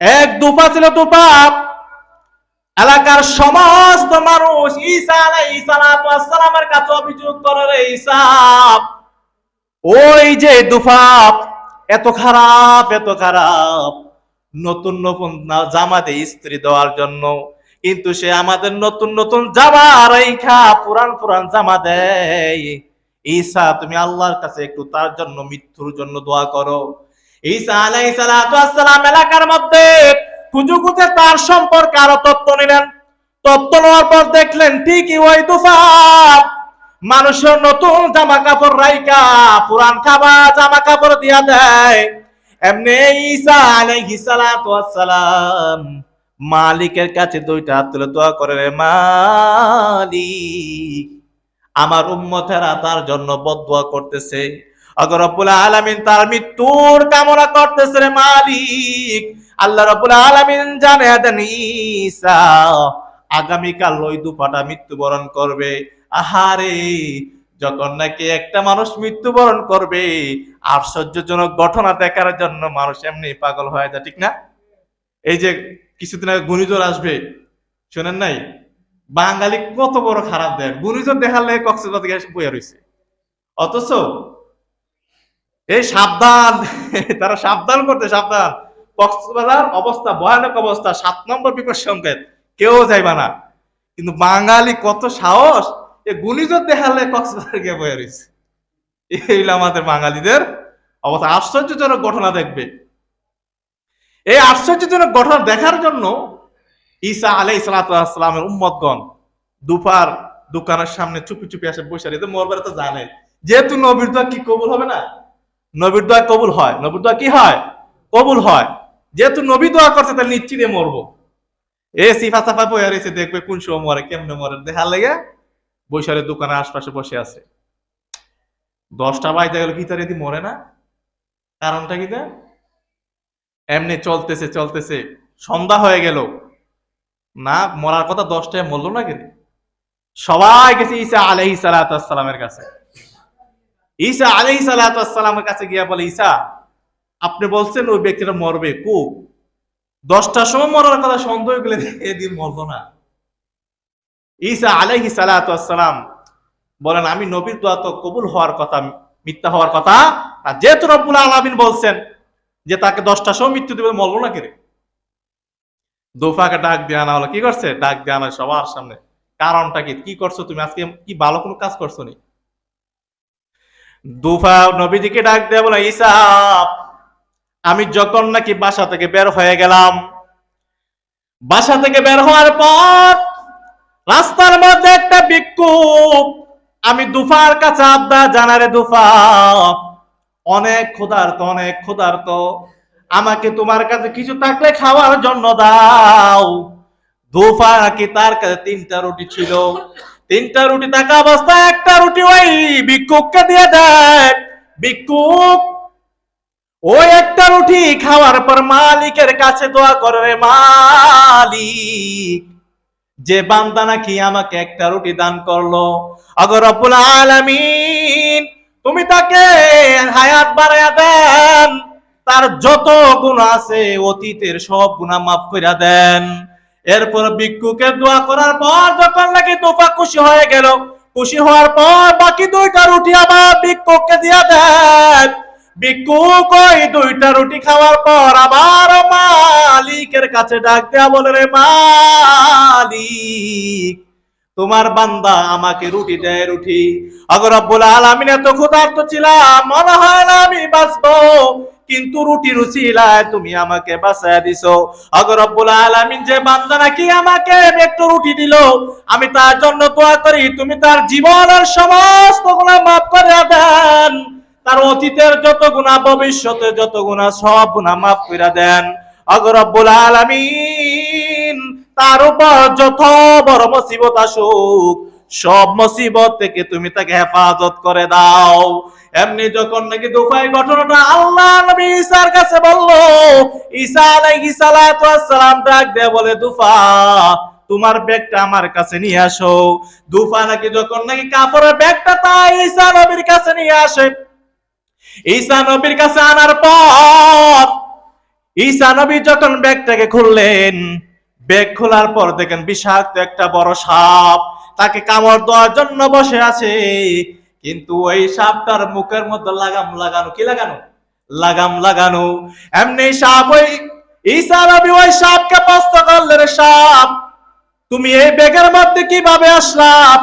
এক এলাকার সমস্ত মানুষ কাছে অভিযোগ ওই যে দুফা, এত খারাপ এত খারাপ। নতুন নতুন না- জামা দেয় স্ত্রী দেওয়ার জন্য। কিন্তু সে আমাদের নতুন নতুন জামা রেখা পুরান পুরান জামা দেয়। ঈসা, তুমি আল্লাহর কাছে একটু তার জন্য, মৃত্যুর জন্য দোয়া করো। ঈসা আলাইহিস সালাম এলাকার মধ্যে খুঁজে খুঁজে তার সম্পর্কে আরও তত্ত্ব নিলেন। তত্ত্ব নেওয়ার পর দেখলেন, ঠিকই ওই দুফা মানুষের নতুন জামা কাপড় রাইকা পুরান খাবার জামা কাপড় দিয়া দেয়। এমনি ঈসা আলাইহিস সালাম মালিকের কাছে দুইটা হাত তুলে দোয়া করে, মালিক আমার উম্মতেরা তার জন্য বদদোয়া করতেছে। অগর রব্বুল আলামিন তার মৃত্যুর কামনা করতেছে রে মালিক। আল্লাহ রব্বুল আলামিন জানে দেন, ঈসা, আগামীকাল ওই দুপাটা মৃত্যুবরণ করবে। আহারে, যখন নাকি একটা মানুষ মৃত্যুবরণ করবে, আশ্চর্যজনক ঘটনা দেখার জন্য মানুষ এমনি পাগল হয়ে যায়, ঠিক না? এই যে কিছুদিন আগে ঘূর্ণিঝড় আসবে, শোনেন নাই? বাঙালি কত বড় খারাপ দেয় ঘূর্ণিঝড় দেখালে এসে বইয়া রয়েছে অথচ এই সাবধান, তারা সাবধান করতে, সাবধান। কক্সবাজার অবস্থা, ভয়ানক অবস্থা, সাত নম্বর বিপদ সংকেত। কেউ যাইবা না। কিন্তু বাঙালি কত সাহস এ ঘূর্ণিঝড় দেখালে কক্সবাজার গিয়ে বইয়া রয়েছে এই আমাদের বাঙালিদের অবস্থা। আশ্চর্যজনক ঘটনা দেখবে। এই আশ্চর্যজনক ঘটনা দেখার জন্য ঈসা আলাই সালাতামের উম্মতগণ দুপার দোকানের সামনে চুপি চুপি আসে বসে রয়েছে মরবার তো জানে যেহেতু নবীর দোয়া কি কবুল হবে না? নবীর দোয়া কবুল হয়। নবীর দোয়া কি হয়? কবুল হয়। যেহেতু নবী দোয়া করছে, তাহলে নিশ্চিতে মরবো। এ সিফা সাফা বয়ে রয়েছে, দেখবে কোন সময় মরে, কেমনে মরে। দেখার লেগে বৈশারের দোকানের আশপাশে বসে আছে। দশটা বাজতে গেল, কি তার মরে না? কারণটা কি এমনি চলতেছে চলতেছে। সন্ধ্যা হয়ে গেল। না, মরার কথা দশটায় মরলো না কেন সবাই গেছে ঈসা আলহি সালাতামের কাছে। ঈসা আলহি সালাতামের কাছে গিয়া বলে, ঈসা, আপনি বলছেন ওই ব্যক্তিটা মরবে, কু? দশটার সময় মরার কথা সন্দেহ গেলে এদিন মরলো না। ঈসা আলহি সালাতাম বলেন, আমি নবীর দোয়া তো কবুল হওয়ার কথা, মিথ্যা হওয়ার কথা, আর যেহেতু রব্বুল আলমিন বলছেন যে তাকে দশটার সময় মৃত্যু দেবে, মরলো না কেরে দোফাকে ডাক দিয়ে আনা হলো, কি করছে? ডাক দিয়ে আনা সবার সামনে। কারণটা কি? কি করছ তুমি? আজকে কি ভালো কোনো কাজ করছ নি? দুফা নবীজিকে ডাক দেয়া বলে, ঈসা, আমি যখন নাকি বাসা থেকে বের হয়ে গেলাম, বাসা থেকে বের হওয়ার পর রাস্তার মধ্যে একটা বিক্ষোভ। আমি দুফার কাছে আবদা জানারে দুফা। অনেক ক্ষুধার্ত অনেক ক্ষুধার্ত। আমাকে তোমার কাছে কিছু থাকলে খাওয়ার জন্য দাও। দুফা কি তার কাছে তিনটা রুটি ছিল। তিনটা রুটি থাকা অবস্থায় একটা রুটি ওই ভিক্ষুককে দিয়ে দেয়। ভিক্ষুক ওই একটা রুটি খাওয়ার পর মালিকের কাছে দোয়া করে মালিক, যে বান্দা নাকি আমাকে একটা রুটি দান করল। আগর আলামিন, তুমি তাকে হায়াত বাড়ায়া দেন। তার যত গুণ আছে, অতীতের সব গুণা মাফ করে দেন। এরপর ভিক্ষুকে দোয়া করার পর যখন নাকি তোফা খুশি হয়ে গেল, খুশি হওয়ার পর বাকি দুইটা রুটি আবার ভিক্ষুককে দিয়া দেন। ভিক্ষুক ওই দুইটা রুটি খাওয়ার পর আবার মালিকের কাছে ডাক বলে, রে মালিক, তোমার বান্দা আমাকে রুটি দেয় রুটি। আগর রব্বুল আলামিন এত ক্ষুধার্ত ছিলাম, মনে হয় না আমি কিন্তু রুটি রুচিলায় তুমি আমাকে বাঁচায় দিছো। আগর আলামিন যে বান্দা নাকি আমাকে একটু রুটি দিল, আমি তার জন্য দোয়া করি, তুমি তার জীবনের সমস্ত গুণা মাফ করে দেন। তার অতীতের যত গুণা ভবিষ্যতে যত গুণা সব গুণা মাফ করে দেন। আগর রব্বুল আলামিন তার উপর যত বড় মুসিবত আসুক, সব মুসিবত থেকে তুমি তাকে হেফাজত করে দাও। এমনি যখন নাকি দুফাই ঘটনাটা আল্লাহ নবী ঈসার কাছে বলল, ঈসা আলাইহিস সালাতু সালাম ডাক দিয়ে বলে, দুফা, তোমার ব্যাগটা আমার কাছে নিয়ে আসো। দুফা নাকি যখন নাকি কাপড়ের ব্যাগটা তাই ঈসা নবীর কাছে নিয়ে আসে। ঈসা নবীর কাছে আনার পর, ঈসা নবী যখন ব্যাগটাকে খুললেন, ব্যাগ খোলার পর দেখেন বিষাক্ত একটা বড় সাপ, তাকে কামড় দেওয়ার জন্য বসে আছে। কিন্তু ওই সাপটার মুখের মধ্যে লাগাম লাগানো, কি লাগানো? লাগাম লাগানো। এমনি সাপ ওই ঈসা নবী ওই সাপকে প্রশ্ন করলেন সাপ, তুমি এই ব্যাগের মধ্যে কীভাবে আসলাম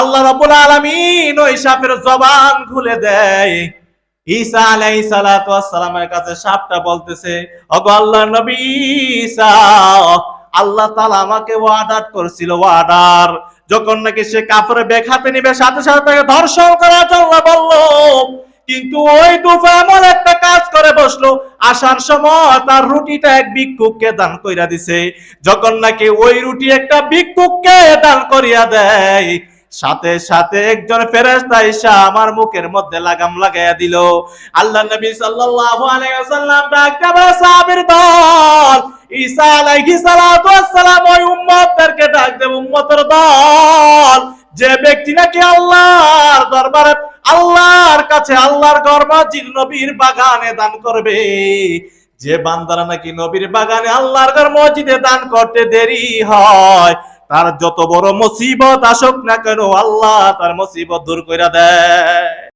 আল্লাহ রাব্বুল আলামিন ওই সাপের জবান খুলে দেয়। ঈসা আলাইহিস সালাতু ওয়াসসালামের কাছে সাপটা বলতেছে ওগো আল্লাহর নবী ঈসা, আল্লাহ তাআলা আমাকে ওয়ার্ডার করছিল ওয়ার্ডার যখন নাকি সে কাপড়ে ব্যাগ হাতে নিবে, সাথে সাথে তাকে ধর্ষণ করার জন্য বলল, কিন্তু ওই দুফা এমন একটা কাজ করে বসল, আসার সময় তার রুটিটা এক ভিক্ষুককে দান করিয়া দিছে। যখন নাকি ওই রুটি একটা ভিক্ষুককে দান করিয়া দেয় সাথে সাথে একজন ফেরেশতা এসে আমার মুখের মধ্যে লাগাম লাগাইয়া দিল। আল্লাহ নবী সাল্লাল্লাহু আলাইহি ওয়াসাল্লাম ডাকতে বলে, সাহাবীর দল! ঈসা সালাতু ওয়াসসালাম ওই উম্মতদেরকে ডাক দেব উম্মতের দল! যে ব্যক্তি নাকি আল্লাহর দরবারে, আল্লাহর কাছে, আল্লাহর ঘর মসজিদ নবীর বাগানে দান করবে। যে বান্দারা নাকি নবীর বাগানে আল্লাহর ঘর মসজিদে দান করতে দেরি হয় তার যত বড় মুসিবত আসুক না কেন আল্লাহ তার মুসিবত দূর করে দেয়।